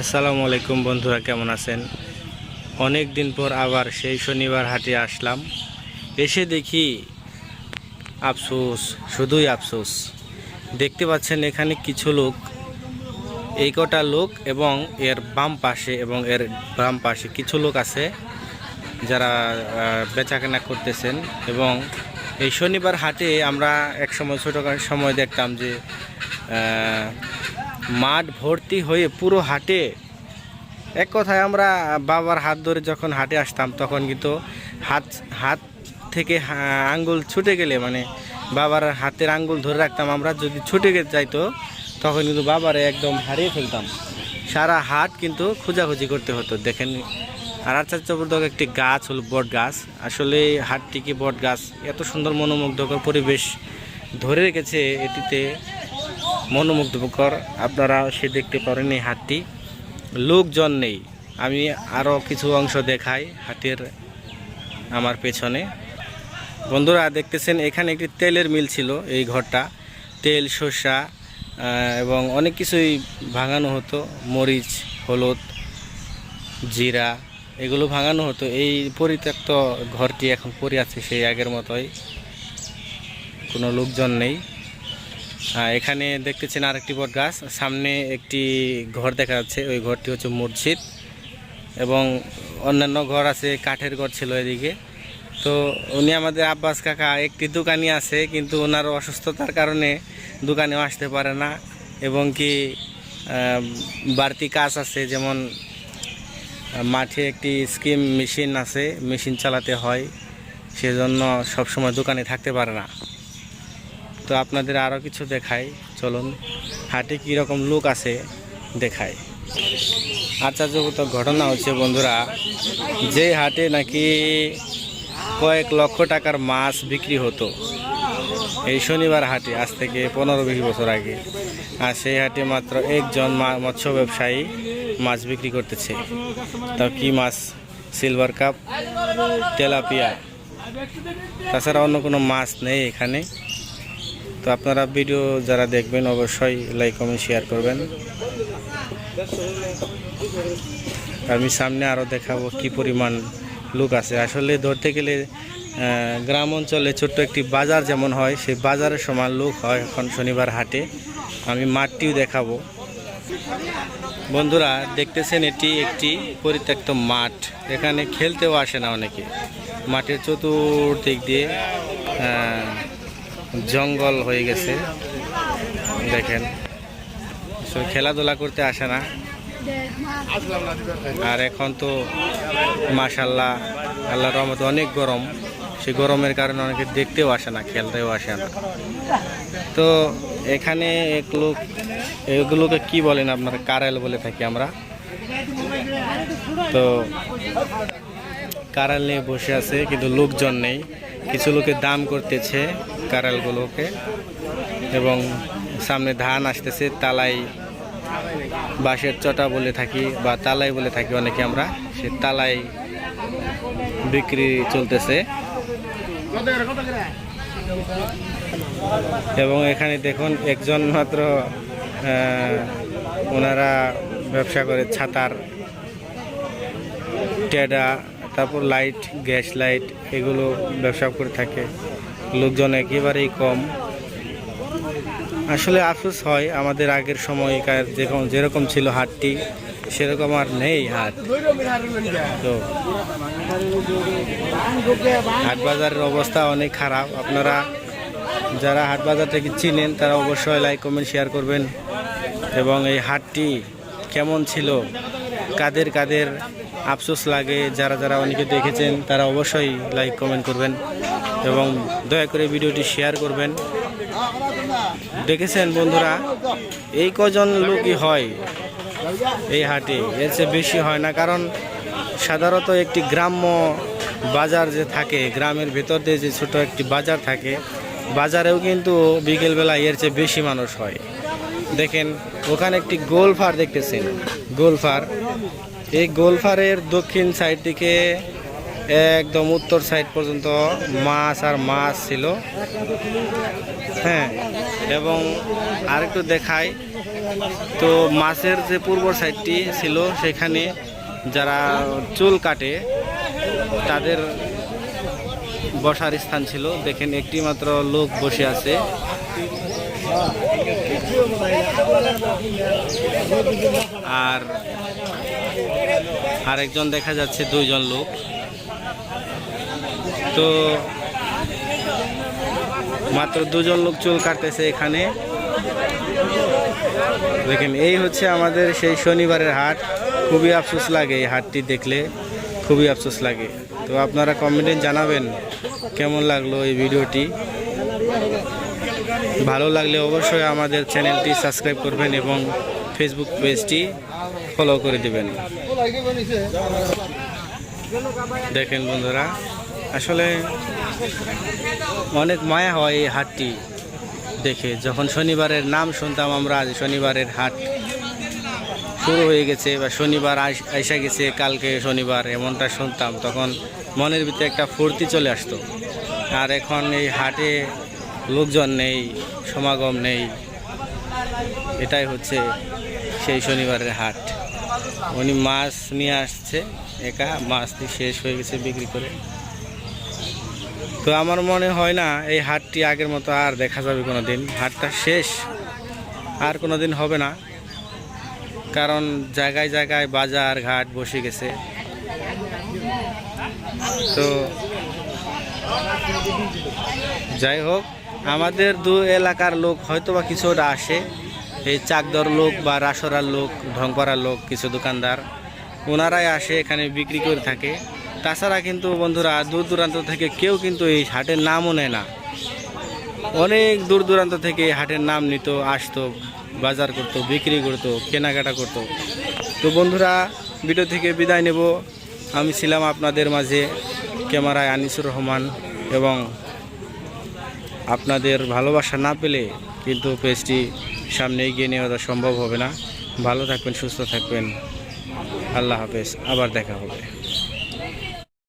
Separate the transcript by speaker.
Speaker 1: আসসালামু আলাইকুম বন্ধুরা, কেমন আছেন? অনেক দিন পর আবার সেই শনিবার হাটে আসলাম। এসে দেখি আফসোস, শুধুই আফসোস। দেখতে পাচ্ছেন এখানে কিছু লোক, এই কটা লোক এবং এর বাম পাশে এবং এর বাম পাশে কিছু লোক আছে যারা বেচাকেনা করতেছেন এবং এই শনিবার হাটে আমরা এক সময় ছোটো সময় দেখতাম যে মাঠ ভর্তি হয়ে পুরো হাটে। এক কথায় আমরা বাবার হাত ধরে যখন হাটে আসতাম, তখন কিন্তু হাত হাত থেকে আঙ্গুল ছুটে গেলে মানে বাবার হাতের আঙ্গুল ধরে রাখতাম আমরা, যদি ছুটে যাইতো, তখন কিন্তু বাবারে একদম হারিয়ে ফেলতাম। সারা হাট কিন্তু খোঁজাখুঁজি করতে হতো। দেখেন, আর আচার চবর্দক একটি গাছ হলো বট গাছ। আসলে এই হাটটি কি বট গাছ? এত সুন্দর মনোমুগ্ধকর পরিবেশ ধরে রেখেছে এটিতে। মনোমুগ্ধকর। আপনারা সে দেখতে পারেন এই হাটটি। লোকজন নেই। আমি আরও কিছু অংশ দেখাই হাটের আমার পেছনে। বন্ধুরা, দেখতেছেন, এখানে একটি তেলের মিল ছিল এই ঘরটা। তেল, শসা এবং অনেক কিছুই ভাঙানো হতো। মরিচ, হলুদ, জিরা, এগুলো ভাঙানো হতো। এই পরিত্যক্ত ঘরটি এখন পড়ে আছে সেই আগের মতোই। কোনো লোকজন নেই। এখানে দেখতেছেন আরেকটি বট গাছ। সামনে একটি ঘর দেখা যাচ্ছে। ওই ঘরটি হচ্ছে মসজিদ এবং অন্যান্য ঘর আছে, কাঠের ঘর ছিল এদিকে। তো উনি আমাদের আব্বাস কাকা, একটি দোকানই আছে, কিন্তু ওনার অসুস্থতার কারণে দোকানেও আসতে পারে না এবং কি বাড়তি কাজ আছে, যেমন মাঠে একটি স্কিম মেশিন আছে, মেশিন চালাতে হয়, সেজন্য সবসময় দোকানে থাকতে পারে না। তো আপনাদের আরও কিছু দেখাই। চলুন, হাটে কীরকম লোক আছে দেখাই। আশ্চর্যকত ঘটনা হচ্ছে বন্ধুরা, যে হাটে নাকি কয়েক লক্ষ টাকার মাছ বিক্রি হতো এই শনিবার হাটে, আজ থেকে পনেরো বিশ বছর আগে। আর সেই হাটে মাত্র একজন মৎস্য ব্যবসায়ী মাছ বিক্রি করতেছে। তাও কি মাছ? Silver cup, tilapia. তাছাড়া অন্য কোনো মাছ নেই এখানে। তো আপনারা ভিডিও যারা দেখবেন, অবশ্যই লাইক কমেন্ট শেয়ার করবেন। আমি সামনে আরও দেখাবো কি পরিমাণ লোক আছে। আসলে ধরতে গেলে গ্রাম অঞ্চলে ছোট্ট একটি বাজার যেমন হয়, সেই বাজারের সমান লোক হয় এখন শনিবার হাটে। আমি মাঠটিও দেখাবো। বন্ধুরা, দেখতেছেন এটি একটি পরিত্যক্ত মাঠ। এখানে খেলতেও আসে না অনেকে। মাঠের চতুর্দিক দিয়ে জঙ্গল হয়ে গেছে। দেখেন। খেলাধুলা করতে আসে না। আর এখন তো মাশাল্লাহ আল্লাহর রহমতে অনেক গরম। সেই গরমের কারণে অনেকে দেখতেও আসে না, খেলতেও আসে না। তো এখানে এক লোক এগুলোকে কি বলেন আপনারা? কারেল বলে থাকি আমরা। তো কারেল নিয়ে বসে আছে, কিন্তু লোকজন নেই। কিছু লোকে দাম করতেছে কারালগুলোকে এবং সামনে ধান আসতেছে, তালাই বাঁশের চটা বলে থাকি বা তালাই বলে থাকি অনেকে আমরা, সে তালাই বিক্রি চলতেছে। এবং এখানে দেখুন একজন মাত্র ওনারা ব্যবসা করে ছাতার টেডা তারপর লাইট গ্যাস লাইট এগুলো ব্যবসা করে থাকে। লোকজন একেবারেই কম। আসলে আফসোস হয়, আমাদের আগের সময়কার যেরকম যেরকম ছিল হাটটি, সেরকম আর নেই হাট। তো হাট বাজারের অবস্থা অনেক খারাপ। আপনারা যারা হাট বাজার থেকে চিনেন, তারা অবশ্যই লাইক কমেন্ট শেয়ার করবেন। এবং এই হাটটি কেমন ছিল? কাদের কাদের আফসোস লাগে যারা যারা অনেকে দেখেছেন, তারা অবশ্যই লাইক কমেন্ট করবেন এবং দয়া করে ভিডিওটি শেয়ার করবেন। দেখেছেন বন্ধুরা, এই কজন লোকই হয় এই হাটে, এর চেয়ে বেশি হয় না। কারণ সাধারণত একটি গ্রাম্য বাজার যে থাকে, গ্রামের ভেতর দিয়ে যে ছোট একটি বাজার থাকে, বাজারেও কিন্তু বিকেলবেলা এর চেয়ে বেশি মানুষ হয়। দেখেন, ওখানে একটি গোলফার দেখতেছেন। গোলফার এই গোলফারের দক্ষিণ সাইড থেকে একদম উত্তর সাইড পর্যন্ত মাছ আর মাছ ছিল। হ্যাঁ এবং আরেকটু দেখাই, তো মাছের যে পূর্ব সাইডটি ছিল, সেখানে যারা চুল কাটে, তাদের বসার স্থান ছিল। দেখেন একটি মাত্র লোক বসে আছে। আর আরেকজন দেখা যাচ্ছে, দুইজন লোক। তো মাত্র দুজন লোক চুল কাটতেছে এখানে। দেখেন, এই হচ্ছে আমাদের সেই শনিবারের হাট। খুবই আফসোস লাগে এই হাটটি দেখলে, খুবই আফসোস লাগে। তো আপনারা কমেন্টে জানাবেন কেমন লাগল এই ভিডিওটি। ভালো লাগলে অবশ্যই আমাদের চ্যানেলটি সাবস্ক্রাইব করবেন এবং ফেসবুক পেজটি ফলো করে দেবেন। দেখেন বন্ধুরা, আসলে অনেক মায়া হয় এই হাটটি দেখে। যখন শনিবারের নাম শুনতাম আমরা, আজ শনিবারের হাট শুরু হয়ে গেছে, বা শনিবার আইস- গেছে, কালকে শনিবার এমনটা শুনতাম। তখন মনের ভিতরে একটা ফুর্তি চলে আসতো। আর এখন এই হাটে লোকজন নেই, সমাগম নেই। এটাই হচ্ছে সেই শনিবারের হাট। উনি মাছ নিয়ে আসছে একা, মাছ দিয়ে শেষ হয়ে গেছে বিক্রি করে। তো আমার মনে হয় না এই হাটটি আগের মতো আর দেখা যাবে কোনো দিন হাটটা শেষ, আর কোনো দিন হবে না। কারণ জায়গায় জায়গায় বাজার ঘাট বসে গেছে। তো যাই হোক আমাদের দু এলাকার লোক হয়তো বা কিছুটা আসে। এই চাকদর লোক বা রাসরার লোক, ঢংপাড়ার লোক, কিছু দোকানদার, ওনারাই আসে এখানে বিক্রি করে থাকে। তাছাড়া কিন্তু বন্ধুরা, দূর দূরান্ত থেকে কেউ কিন্তু এই হাটের নামও নেয় না। অনেক দূর দূরান্ত থেকে হাটের নাম নিত, আসতো, বাজার করতো, বিক্রি করতো, কেনাকাটা করতো। তো বন্ধুরা, ভিডিও থেকে বিদায় নেব। আমি ছিলাম আপনাদের মাঝে, ক্যামেরায় আনিসুর রহমান এবং আপনাদের ভালোবাসা না পেলে কিন্তু পেজটি সামনে এগিয়ে নেওয়া সম্ভব হবে না। ভালো থাকবেন, সুস্থ থাকবেন। আল্লাহ হাফেজ, আবার দেখা হবে।